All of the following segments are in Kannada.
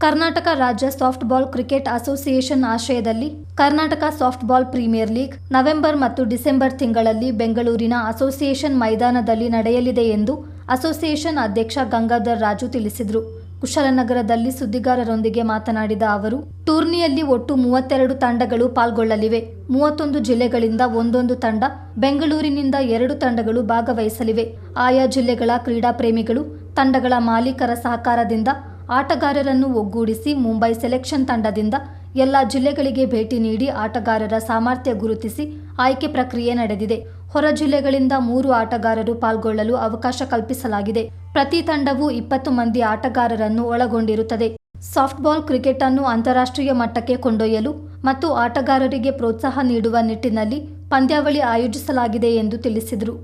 ಕರ್ನಾಟಕ ರಾಜ್ಯ ಸಾಫ್ಟ್ಬಾಲ್ ಕ್ರಿಕೆಟ್ ಅಸೋಸಿಯೇಷನ್ ಆಶ್ರಯದಲ್ಲಿ Karnataka softball premier league November ಮತ್ತು ಡಿಸೆಂಬರ್ ತಿಂಗಳಲ್ಲಿ ಬೆಂಗಳೂರಿನ ಅಸೋಸಿಯೇಷನ್ ಮೈದಾನದಲ್ಲಿ ನಡೆಯಲಿದೆ ಎಂದು ಅಸೋಸಿಯೇಷನ್ ಅಧ್ಯಕ್ಷ ಗಂಗಾಧರ್ ರಾಜು ತಿಳಿಸಿದರು. ಕುಶಲನಗರದಲ್ಲಿ ಸುದ್ದಿಗಾರರೊಂದಿಗೆ ಮಾತನಾಡಿದ ಅವರು, ಟೂರ್ನಿಯಲ್ಲಿ ಒಟ್ಟು ಮೂವತ್ತೆರಡು ತಂಡಗಳು ಪಾಲ್ಗೊಳ್ಳಲಿವೆ. ಮೂವತ್ತೊಂದು ಜಿಲ್ಲೆಗಳಿಂದ ಒಂದೊಂದು ತಂಡ ಬೆಂಗಳೂರಿನಿಂದ ಎರಡು ತಂಡಗಳು ಭಾಗವಹಿಸಲಿವೆ. ಆಯಾ ಜಿಲ್ಲೆಗಳ ಕ್ರೀಡಾಪ್ರೇಮಿಗಳು, ತಂಡಗಳ ಮಾಲೀಕರ ಸಹಕಾರದಿಂದ ಆಟಗಾರರನ್ನು ಒಗ್ಗೂಡಿಸಿ ಮುಂಬೈ ಸೆಲೆಕ್ಷನ್ ತಂಡದಿಂದ ಎಲ್ಲ ಜಿಲ್ಲೆಗಳಿಗೆ ಭೇಟಿ ನೀಡಿ ಆಟಗಾರರ ಸಾಮರ್ಥ್ಯ ಗುರುತಿಸಿ ಆಯ್ಕೆ ಪ್ರಕ್ರಿಯೆ ನಡೆದಿದೆ. ಹೊರ ಜಿಲ್ಲೆಗಳಿಂದ ಮೂರು ಆಟಗಾರರು ಪಾಲ್ಗೊಳ್ಳಲು ಅವಕಾಶ ಕಲ್ಪಿಸಲಾಗಿದೆ. ಪ್ರತಿ ತಂಡವು ಇಪ್ಪತ್ತು ಮಂದಿ ಆಟಗಾರರನ್ನು ಒಳಗೊಂಡಿರುತ್ತದೆ. ಸಾಫ್ಟ್ಬಾಲ್ ಕ್ರಿಕೆಟ್ ಅನ್ನು ಅಂತಾರಾಷ್ಟ್ರೀಯ ಮಟ್ಟಕ್ಕೆ ಕೊಂಡೊಯ್ಯಲು ಮತ್ತು ಆಟಗಾರರಿಗೆ ಪ್ರೋತ್ಸಾಹ ನೀಡುವ ನಿಟ್ಟಿನಲ್ಲಿ ಪಂದ್ಯಾವಳಿ ಆಯೋಜಿಸಲಾಗಿದೆ ಎಂದು ತಿಳಿಸಿದರು.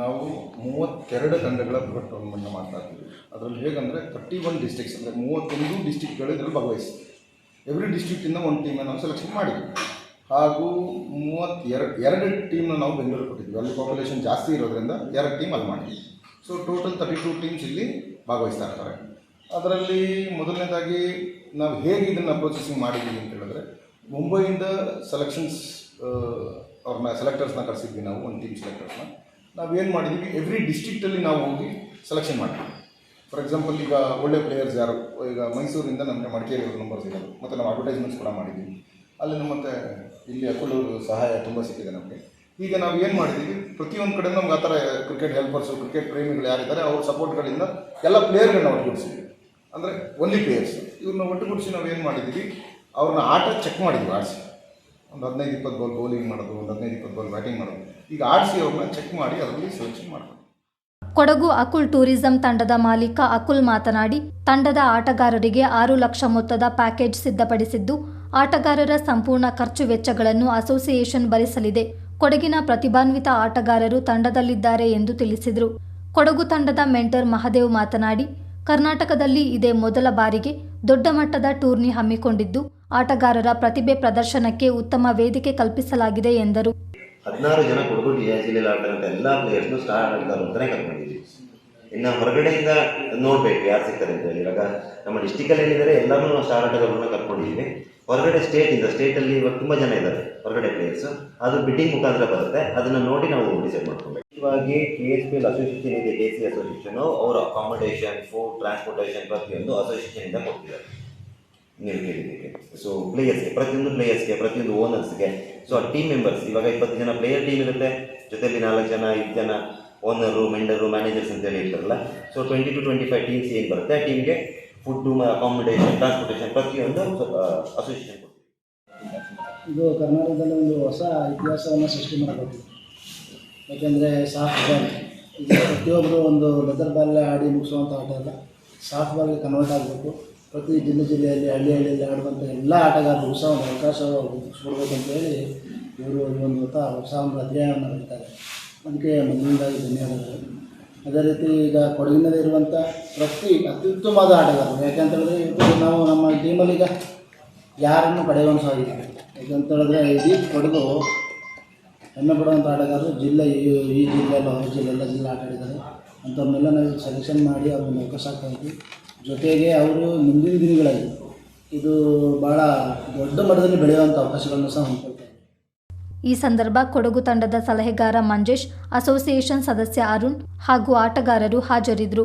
ನಾವು ಮೂವತ್ತೆರಡು ತಂಡಗಳ ಅದರಲ್ಲಿ ಹೇಗಂದರೆ ತರ್ಟಿ ಒನ್ ಡಿಸ್ಟಿಕ್ಸ್ ಅಂದರೆ ಮೂವತ್ತೊಂದು ಡಿಸ್ಟಿಕ್ಗಳು ಇದರಲ್ಲಿ ಭಾಗವಹಿಸಿ ಎವ್ರಿ ಡಿಸ್ಟ್ರಿಕ್ಟಿಂದ ಒಂದು ಟೀಮನ್ನು ನಾವು ಸೆಲೆಕ್ಷನ್ ಮಾಡಿದ್ವಿ. ಹಾಗೂ ಮೂವತ್ತೆರಡು ಎರಡು ಟೀಮ್ನ ನಾವು ಬೆಂಗಳೂರು ಕೊಟ್ಟಿದ್ವಿ. ಅಲ್ಲಿ ಪಾಪ್ಯುಲೇಷನ್ ಜಾಸ್ತಿ ಇರೋದ್ರಿಂದ ಎರಡು ಟೀಮ್ ಅಲ್ಲಿ ಮಾಡಿದ್ವಿ. So total thirty two teams ಇಲ್ಲಿ ಭಾಗವಹಿಸ್ತಾ ಇರ್ತಾರೆ. ಅದರಲ್ಲಿ ಮೊದಲನೇದಾಗಿ ನಾವು ಹೇಗೆ ಇದನ್ನು ಪ್ರೊಸೆಸಿಂಗ್ ಮಾಡಿದ್ದೀವಿ ಅಂತ ಹೇಳಿದ್ರೆ, ಮುಂಬೈಯಿಂದ ಸೆಲೆಕ್ಷನ್ಸ್ ಅವ್ರನ್ನ ಸೆಲೆಕ್ಟರ್ಸ್ನ ಕರೆಸಿದ್ವಿ ನಾವು ಒಂದು ಟೀಮ್ ಸೆಲೆಕ್ಟರ್ಸ್ನ ನಾವೇನು ಮಾಡಿದ್ವಿ? ಎವ್ರಿ ಡಿಸ್ಟ್ರಿಕ್ಟಲ್ಲಿ ನಾವು ಹೋಗಿ ಸೆಲೆಕ್ಷನ್ ಮಾಡಿದ್ವಿ. ಫಾರ್ ಎಕ್ಸಾಂಪಲ್ ಈಗ ಒಳ್ಳೆ ಪ್ಲೇಯರ್ಸ್ ಯಾರು? ಈಗ ಮೈಸೂರಿಂದ ನಮಗೆ ಮಡಿಕೇರಿ ನಂಬರ್ ಸಿಗೋದು. ಮತ್ತು ನಾವು ಅಡ್ವರ್ಟೈಸ್ಮೆಂಟ್ಸ್ ಕೂಡ ಮಾಡಿದ್ದೀವಿ. ಅಲ್ಲಿ ಮತ್ತೆ ಇಲ್ಲಿ ಅಕ್ಕಲೂರು ಸಹಾಯ ತುಂಬ ಸಿಕ್ಕಿದೆ ನಮಗೆ. ಈಗ ನಾವು ಏನು ಮಾಡಿದ್ದೀವಿ? ಪ್ರತಿಯೊಂದು ಕಡೆ ನಮ್ಗೆ ಆ ಥರ ಕ್ರಿಕೆಟ್ ಹೆಲ್ಪರ್ಸು ಕ್ರಿಕೆಟ್ ಪ್ರೇಮಿಗಳು ಯಾರಿದ್ದಾರೆ ಅವ್ರ ಸಪೋರ್ಟ್ಗಳಿಂದ ಎಲ್ಲ ಪ್ಲೇಯರ್ಗಳನ್ನ ಒಟ್ಟುಗೂಡಿಸಿದ್ವಿ ಅಂದರೆ ಒನ್ಲಿ ಪ್ಲೇಯರ್ಸ್ ಇವ್ರನ್ನ ಒಟ್ಟುಗೂಡಿಸಿ ನಾವು ಏನು ಮಾಡಿದ್ದೀವಿ? ಅವ್ರನ್ನ ಆಟ ಚೆಕ್ ಮಾಡಿದ್ವಿ ಆಡಿಸಿ. ಒಂದು ಹದಿನೈದು ಇಪ್ಪತ್ತು ಬಾಲ್ ಬೌಲಿಂಗ್ ಮಾಡೋದು, ಒಂದು ಹದಿನೈದು ಇಪ್ಪತ್ತು ಬಾಲ್ ಬ್ಯಾಟಿಂಗ್ ಮಾಡೋದು. ಈಗ ಆಡಿಸಿ ಅವ್ರನ್ನ ಚೆಕ್ ಮಾಡಿ, ಅದರಲ್ಲಿ ಸೆಲೆಕ್ಷನ್ ಮಾಡ್ತೀವಿ ಕೊಡಗು ಅಕುಲ್ ಟೂರಿಸಂ ತಂಡದ ಮಾಲೀಕ ಅಕುಲ್ ಮಾತನಾಡಿ, ತಂಡದ ಆಟಗಾರರಿಗೆ ಆರು ಲಕ್ಷ ಮೊತ್ತದ ಪ್ಯಾಕೇಜ್ ಸಿದ್ಧಪಡಿಸಿದ್ದು, ಆಟಗಾರರ ಸಂಪೂರ್ಣ ಖರ್ಚು ವೆಚ್ಚಗಳನ್ನು ಅಸೋಸಿಯೇಷನ್ ಭರಿಸಲಿದೆ. ಕೊಡಗಿನ ಪ್ರತಿಭಾನ್ವಿತ ಆಟಗಾರರು ತಂಡದಲ್ಲಿದ್ದಾರೆ ಎಂದು ತಿಳಿಸಿದರು. ಕೊಡಗು ತಂಡದ ಮೆಂಟರ್ ಮಹದೇವ್ ಮಾತನಾಡಿ, ಕರ್ನಾಟಕದಲ್ಲಿ ಇದೇ ಮೊದಲ ಬಾರಿಗೆ ದೊಡ್ಡ ಮಟ್ಟದ ಟೂರ್ನಿ ಹಮ್ಮಿಕೊಂಡಿದ್ದು, ಆಟಗಾರರ ಪ್ರತಿಭೆ ಪ್ರದರ್ಶನಕ್ಕೆ ಉತ್ತಮ ವೇದಿಕೆ ಕಲ್ಪಿಸಲಾಗಿದೆ ಎಂದರು. ಹದಿನಾರು ಜನ ಕೊಡಗು ಜಿ- ಜಿಲ್ಲೆಯಲ್ಲಿ ಆಡ್ತಕ್ಕಂಥ ಎಲ್ಲ ಪ್ಲೇಯರ್ಸ್ನು ಸ್ಟಾರ್ ಆಟಗಾರರು ಅಂತಲೇ ಕರ್ಕೊಂಡಿದ್ದೀವಿ. ಇನ್ನು ಹೊರಗಡೆಯಿಂದ ನೋಡಬೇಕು ಯಾರು ಸಿಗ್ತಾರೆ ಅಂತ ಹೇಳಿ. ಇವಾಗ ನಮ್ಮ ಡಿಸ್ಟಿಕಲ್ಲಿ ಏನಿದ್ದಾರೆ ಎಲ್ಲರೂ ಸ್ಟಾರ್ ಆಟಗಾರರನ್ನ ಕರ್ಕೊಂಡಿದ್ದೀವಿ. ಹೊರಗಡೆ ಸ್ಟೇಟಿಂದ ಸ್ಟೇಟಲ್ಲಿ ಇವಾಗ ತುಂಬ ಜನ ಇದ್ದಾರೆ ಹೊರಗಡೆ ಪ್ಲೇಯರ್ಸು ಅದು ಬಿಡ್ಡಿಂಗ್ ಮುಖಾಂತರ ಬರುತ್ತೆ. ಅದನ್ನು ನೋಡಿ ನಾವು ಡಿಸೈಡ್ ಮಾಡ್ಕೊಬೇಕು. ಇವಾಗಿ K S P L association ಇದೆ ಕೆ ಸಿ ಅಸೋಸಿಯೇಷನು ಅವರ ಅಕಾಮಡೇಷನ್ ಫುಡ್ ಟ್ರಾನ್ಸ್ಪೋರ್ಟೇಷನ್ ಪ್ರತಿಯೊಂದು ಅಸೋಸಿಯೇಷನಿಂದ ಕೊಡ್ತಿದ್ದಾರೆ. ನೀವು ಕೇಳಿದ್ದೀವಿ ಸೊ ಪ್ಲೇಯರ್ಸ್ಗೆ ಪ್ರತಿಯೊಂದು ಪ್ಲೇಯರ್ಸ್ಗೆ ಪ್ರತಿಯೊಂದು ಓನರ್ಸ್ಗೆ ಸೊ ಆ ಟೀಮ್ ಮೆಂಬರ್ಸ್ ಇವಾಗ ಇಪ್ಪತ್ತು ಜನ ಪ್ಲೇಯರ್ ಟೀಮ್ ಇರುತ್ತೆ. ಜೊತೆಯಲ್ಲಿ ನಾಲ್ಕು ಜನ, ಐದು ಜನ ಓನರು ಮೆಂಡರು ಮ್ಯಾನೇಜರ್ಸ್ ಅಂತೇಳಿ ಇರ್ತಾರಲ್ಲ. So twenty two twenty five teams ಏನು ಬರುತ್ತೆ? ಆ ಟೀಮ್ಗೆ ಫುಡ್ಡು ಅಕಾಮಿಡೇಷನ್ ಟ್ರಾನ್ಸ್ಪೋರ್ಟೇಷನ್ ಪ್ರತಿಯೊಂದು ಅಸೋಸಿಯೇಷನ್ ಕೊಡ್ತೀವಿ. ಇದು ಕರ್ನಾಟಕದಲ್ಲಿ ಒಂದು ಹೊಸ ಇತಿಹಾಸವನ್ನು ಸೃಷ್ಟಿ ಮಾಡಬೇಕು. ಯಾಕೆಂದರೆ ಸಾಫ್ಟ್ ಬಾಲ್. ಪ್ರತಿಯೊಬ್ಬರು ಒಂದು ಲೆದರ್ ಬಾಲ್ ಆಡಿ ಮುಗಿಸುವಂಥ ಆಟ ಅಲ್ಲ. ಸಾಫ್ಟ್ ಬಾಲ್ಗೆ ಕನ್ವರ್ಟ್ ಆಗಬೇಕು. ಪ್ರತಿ ಜಿಲ್ಲೆ ಜಿಲ್ಲೆಯಲ್ಲಿ ಹಳ್ಳಿ ಹಳ್ಳಿಯಲ್ಲಿ ಆಡುವಂಥ ಎಲ್ಲ ಆಟಗಾರರು ಒಂದು ಅವಕಾಶ ಕೊಡ್ಬೇಕಂತೇಳಿ ಇವರು ಒಂದು ಹೊಸ ಒಂದು ಅಧ್ಯಯನವನ್ನು ನಡೆಸ್ತಾರೆ ಅದಕ್ಕೆ ಮೊದಲನೇದಾಗಿ ಧನ್ಯವಾದಗಳು. ಅದೇ ರೀತಿ ಈಗ ಕೊಡಗಿನಲ್ಲಿ ಇರುವಂಥ ಪ್ರತಿ ಅತ್ಯುತ್ತಮವಾದ ಆಟಗಾರರು ಯಾಕಂತೇಳಿದ್ರೆ ಇವತ್ತು ನಾವು ನಮ್ಮ ಟೀಮಲ್ಲಿ ಈಗ ಯಾರನ್ನು ಪಡೆಯುವ ಸಾಧ್ಯ ಯಾಕಂತ ಹೇಳಿದ್ರೆ ಇಡೀ ಕೊಡಗು ಹೆಮ್ಮೆ ಪಡುವಂಥ ಆಟಗಾರರು ಜಿಲ್ಲೆ ಈ ಈ ಜಿಲ್ಲೆಯಲ್ಲೂ ಜಿಲ್ಲೆ ಎಲ್ಲ ಜಿಲ್ಲೆ ಆಟ ಆಡಿದ್ದಾರೆ. ಅಂಥವ್ರನ್ನೆಲ್ಲ ನಾವು ಸೆಲೆಕ್ಷನ್ ಮಾಡಿ ಅವ್ರನ್ನ ಅವಕಾಶ ಹಾಕ್ತಾ ಜೊತೆಗೆ ಅವರು ಮುಂದಿನ ದಿನಗಳಲ್ಲಿ ಇದು ಬಹಳ ದೊಡ್ಡ ಮಟ್ಟದಲ್ಲಿ ಬೆಳೆಯುವಂಥ ಅವಕಾಶಗಳನ್ನು ಸಹ ಈ ಸಂದರ್ಭ ಕೊಡಗು ತಂಡದ ಸಲಹೆಗಾರ ಮಂಜೇಶ್, ಅಸೋಸಿಯೇಷನ್ ಸದಸ್ಯ ಅರುಣ್ ಹಾಗೂ ಆಟಗಾರರು ಹಾಜರಿದ್ದರು.